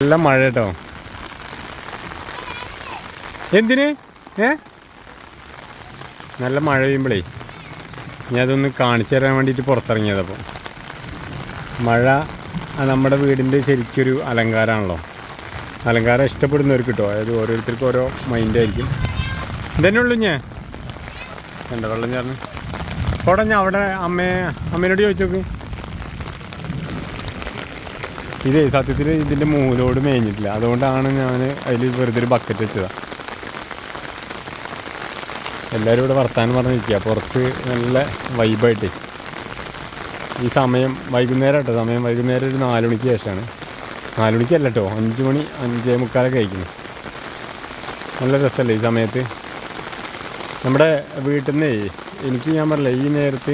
നല്ല മഴ കേട്ടോ എന്തിന്? ഏ? നല്ല മഴ പെയ്യുമ്പോഴേ ഞാൻ അതൊന്ന് കാണിച്ചു തരാൻ വേണ്ടിയിട്ട് പുറത്തിറങ്ങിയതപ്പോൾ മഴ നമ്മുടെ വീടിന്റെ ശരിക്കൊരു അലങ്കാരമാണല്ലോ അലങ്കാരം ഇഷ്ടപ്പെടുന്നവർക്ക് കിട്ടുമോ അതായത് ഓരോരുത്തർക്കും ഓരോ മൈൻഡായിരിക്കും ഇതന്നെ ഉള്ളൂ ഞാൻ എന്താ വെള്ളം ചേർന്ന് അവിടെ അവിടെ അമ്മയെ അമ്മേനോട് ചോദിച്ചു നോക്ക് ഇതേ സത്യത്തിൽ ഇതിന്റെ മൂലോട് മേഞ്ഞിട്ടില്ല. അതുകൊണ്ടാണ് ഞാൻ അതിൽ വെറുതെ ഒരു ബക്കറ്റ് വെച്ചതാണ് എല്ലാവരും ഇവിടെ വർത്താനം പറഞ്ഞിരിക്കുക പുറത്ത് നല്ല വൈബായിട്ട് ഈ സമയം വൈകുന്നേരം കേട്ടോ സമയം വൈകുന്നേരം ഒരു നാല് മണിക്ക് ശേഷമാണ് നാല് മണിക്കല്ല കേട്ടോ അഞ്ച് മണി അഞ്ചേ മുക്കാലൊക്കെ കഴിക്കുന്നു. നല്ല രസമല്ലേ ഈ സമയത്ത്? നമ്മുടെ വീട്ടിൽ നിന്നേ എനിക്ക് ഞാൻ പറഞ്ഞില്ല ഈ നേരത്ത്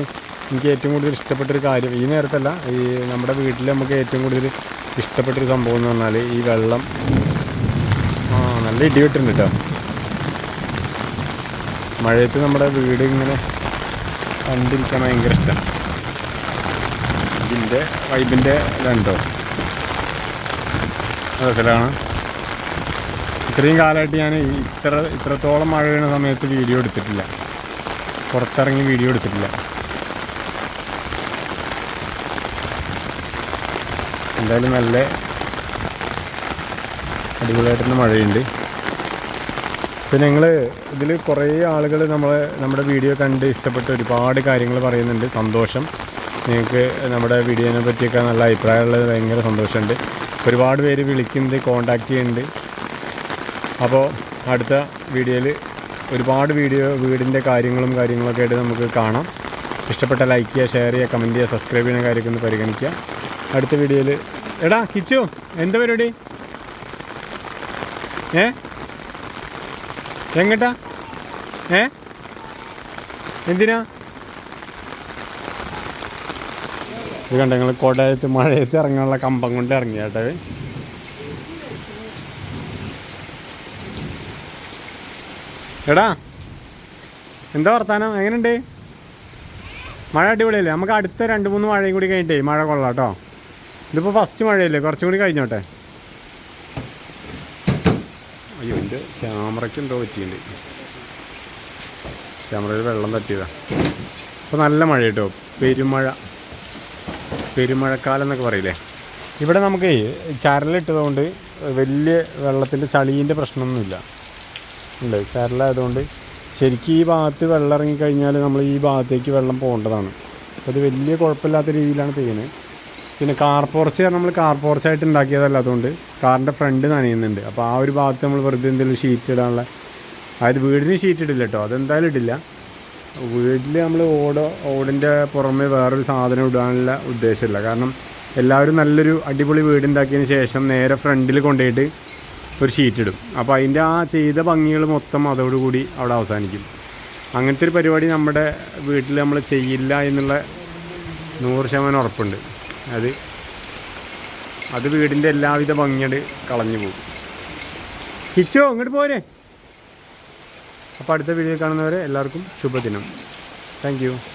എനിക്ക് ഏറ്റവും കൂടുതൽ ഇഷ്ടപ്പെട്ടൊരു കാര്യം ഈ നേരത്തല്ല ഈ നമ്മുടെ വീട്ടിൽ നമുക്ക് ഏറ്റവും കൂടുതൽ ഇഷ്ടപ്പെട്ടൊരു സംഭവം എന്ന് പറഞ്ഞാൽ ഈ വെള്ളം ആ നല്ല ഇടി കേട്ടോ മഴയത്ത് നമ്മുടെ വീട് ഇങ്ങനെ കണ്ടിരിക്കാൻ ഭയങ്കര ഇഷ്ടം. ഇതിന്റെ വൈബിന്റെ രണ്ടോ രസമാണ് ഇത്രയും കാലമായിട്ട് ഞാൻ ഇത്ര ഇത്രത്തോളം മഴ വീണ സമയത്ത് വീഡിയോ എടുത്തിട്ടില്ല. പുറത്തിറങ്ങി വീഡിയോ എടുത്തിട്ടില്ല. എന്തായാലും നല്ല അടിപൊളിയായിട്ടുള്ള മഴയുണ്ട്. പിന്നെ ഞങ്ങൾ ഇതിൽ കുറേ ആളുകൾ നമ്മളെ നമ്മുടെ വീഡിയോ കണ്ട് ഇഷ്ടപ്പെട്ട് ഒരുപാട് കാര്യങ്ങൾ പറയുന്നുണ്ട്. സന്തോഷം. നിങ്ങൾക്ക് നമ്മുടെ വീഡിയോനെ പറ്റിയൊക്കെ നല്ല അഭിപ്രായമുള്ളത് ഭയങ്കര സന്തോഷമുണ്ട്. ഒരുപാട് പേര് വിളിക്കുന്നുണ്ട് കോണ്ടാക്ട് ചെയ്യുന്നുണ്ട്. അപ്പോൾ അടുത്ത വീഡിയോയിൽ ഒരുപാട് വീഡിയോ വീടിന്റെ കാര്യങ്ങളും കാര്യങ്ങളൊക്കെ ആയിട്ട് നമുക്ക് കാണാം. ഇഷ്ടപ്പെട്ട ലൈക്ക് ചെയ്യുക ഷെയർ ചെയ്യുക കമന്റ് ചെയ്യുക സബ്സ്ക്രൈബ് ചെയ്യുന്ന കാര്യമൊക്കെ ഒന്ന് പരിഗണിക്കുക. അടുത്ത വീഡിയോയിൽ എടാ കിച്ചു എന്താ പരിപാടി? ഏ? എങ്ങട്ടാ? ഏ? എന്തിനാ? ഇത് കണ്ട ഞങ്ങൾ കോട്ടയത്ത് മഴയത്ത് ഇറങ്ങാനുള്ള കമ്പം കൊണ്ട് ഇറങ്ങി കേട്ടോ എടാ എന്താ വർത്താനം? എങ്ങനെയുണ്ട്? മഴ അടിപൊളിയല്ലേ? നമുക്ക് അടുത്ത രണ്ട് മൂന്ന് മഴയും കൂടി കഴിഞ്ഞിട്ടേ മഴ കൊള്ളാം കേട്ടോ. ഇതിപ്പോൾ ഫസ്റ്റ് മഴയല്ലേ? കുറച്ചും കൂടി കഴിഞ്ഞോട്ടെ? അയ്യോ എന്റെ ക്യാമറയ്ക്ക് എന്തോ പറ്റിയിട്ടുണ്ട്. ക്യാമറയിൽ വെള്ളം തട്ടിയതാ. ഇപ്പോൾ നല്ല മഴ കേട്ടോ പെരുമഴ. പെരുമഴക്കാലം എന്നൊക്കെ പറയില്ലേ? ഇവിടെ നമുക്ക് ചരലിട്ടതുകൊണ്ട് വലിയ വെള്ളത്തിന്റെ ചളീന്റെ പ്രശ്നമൊന്നുമില്ല. ഉണ്ട് ചരലായതുകൊണ്ട് ശരിക്കും ഈ ഭാഗത്ത് വെള്ളം ഇറങ്ങിക്കഴിഞ്ഞാൽ നമ്മൾ ഈ ഭാഗത്തേക്ക് വെള്ളം പോകേണ്ടതാണ്. അപ്പോൾ ഇത് വലിയ കുഴപ്പമില്ലാത്ത രീതിയിലാണ് ചെയ്യുന്നത് പിന്നെ കാർ പോർച്ച് നമ്മൾ കാർ പോർച്ചായിട്ട് ഉണ്ടാക്കിയതല്ല അതുകൊണ്ട്. കാറിന്റെ ഫ്രണ്ട് നനയുന്നുണ്ട് അപ്പോൾ ആ ഒരു ഭാഗത്ത് നമ്മൾ വെറുതെ എന്തെങ്കിലും ഷീറ്റ് ഇടാനുള്ള അതായത് വീടിന് ഷീറ്റ് ഇടില്ല കേട്ടോ അതെന്തായാലും ഇടില്ല. വീട്ടിൽ നമ്മൾ ഓട് ഓടിന്റെ പുറമെ വേറൊരു സാധനം ഇടാനുള്ള ഉദ്ദേശമില്ല. കാരണം എല്ലാവരും നല്ലൊരു അടിപൊളി വീടുണ്ടാക്കിയതിന് ശേഷം നേരെ ഫ്രണ്ടിൽ കൊണ്ടുപോയിട്ട് ഒരു ഷീറ്റ് ഇടും. അപ്പോൾ അതിന്റെ ആ ചെയ്ത ഭംഗികൾ മൊത്തം അതോടുകൂടി അവിടെ അവസാനിക്കും. അങ്ങനത്തെ ഒരു പരിപാടി നമ്മുടെ വീട്ടിൽ നമ്മൾ ചെയ്യില്ല എന്നുള്ള നൂറ് ശതമാനം ഉറപ്പുണ്ട്. അത് അത് വീടിന്റെ എല്ലാവിധ ഭംഗിയോട് കളഞ്ഞു പോകും. കിച്ചോ ഇങ്ങോട്ട് പോരെ. അപ്പോൾ അടുത്ത വീഡിയോ കാണുന്നവരെ എല്ലാവർക്കും ശുഭദിനം. താങ്ക്